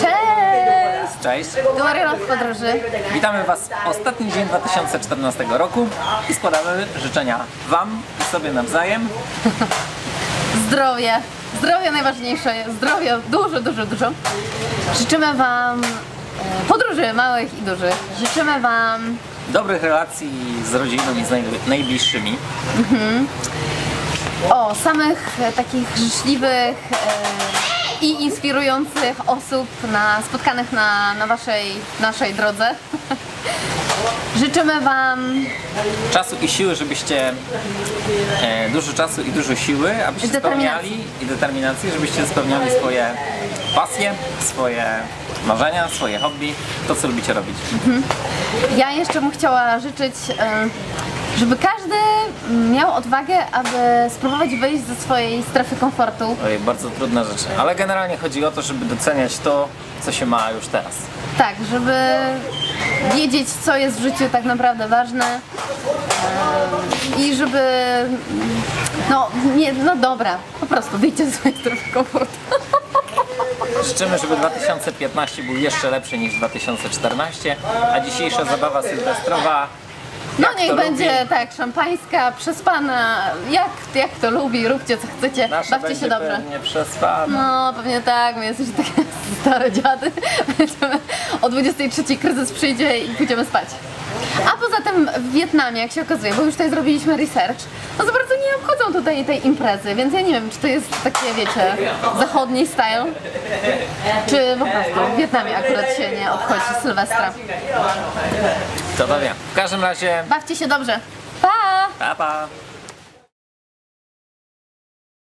Cześć! Cześć! Tu Mariela w podróży. Witamy Was w ostatni dzień 2014 roku i składamy życzenia Wam i sobie nawzajem. Zdrowie. Zdrowie najważniejsze. Zdrowie dużo, dużo, dużo. Życzymy Wam e, podróży małych i dużych. Życzymy Wam Dobrych relacji z rodziną i z naj- najbliższymi. o samych e, takich życzliwych e, i inspirujących osób na, spotkanych na, na Waszej, naszej drodze. Życzymy Wam Czasu i siły, żebyście e, dużo czasu i dużo siły, abyście determinacji. spełniali i determinacji, żebyście spełniali swoje pasje, swoje marzenia, swoje hobby, to co lubicie robić. Ja jeszcze bym chciała życzyć, żeby każdy miał odwagę, aby spróbować wyjść ze swojej strefy komfortu. Ojej, bardzo trudna rzecz, ale generalnie chodzi o to, żeby doceniać to, co się ma już teraz. Tak, żeby wiedzieć, co jest w życiu tak naprawdę ważne i żeby, no, nie, no dobra, po prostu wyjdźcie ze swojej strefy komfortu. Życzymy, żeby 2015 był jeszcze lepszy niż 2014, a dzisiejsza zabawa sylwestrowa No jak niech będzie lubi, tak, szampańska, przespana, jak, jak to lubi, róbcie co chcecie, nasza bawcie się dobrze. pewnie przespana. No, pewnie tak, my jesteśmy takie stare dziady. O 23 kryzys przyjdzie i pójdziemy spać. A poza tym w Wietnamie, jak się okazuje, bo już tutaj zrobiliśmy research, no za bardzo nie obchodzą tutaj tej imprezy, więc ja nie wiem, czy to jest takie, wiecie, zachodni style, czy po prostu w Wietnamie akurat się nie obchodzi Sylwestra. To to. W każdym razie, Bawcie się dobrze. Pa! pa pa!